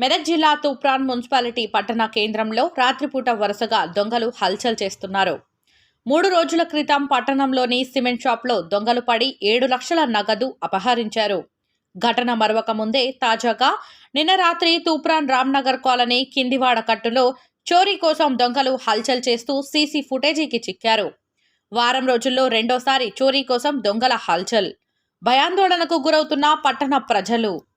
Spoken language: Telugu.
మెదక్ జిల్లా తూప్రాన్ మున్సిపాలిటీ పట్టణ కేంద్రంలో రాత్రిపూట వరుసగా దొంగలు హల్చల్ చేస్తున్నారు. మూడు రోజుల క్రితం పట్టణంలోని సిమెంట్ షాప్లో దొంగలు పడి ఏడు లక్షల నగదు అపహరించారు. ఘటన మరవక ముందే తాజాగా నిన్న రాత్రి తూప్రాన్ రామ్నగర్ కాలనీ కిందివాడ కట్టులో చోరీ కోసం దొంగలు హల్చల్ చేస్తూ సీసీ ఫుటేజీకి చిక్కారు. వారం రోజుల్లో రెండోసారి చోరీ కోసం దొంగల హల్చల్. భయాందోళనకు గురవుతున్న పట్టణ ప్రజలు.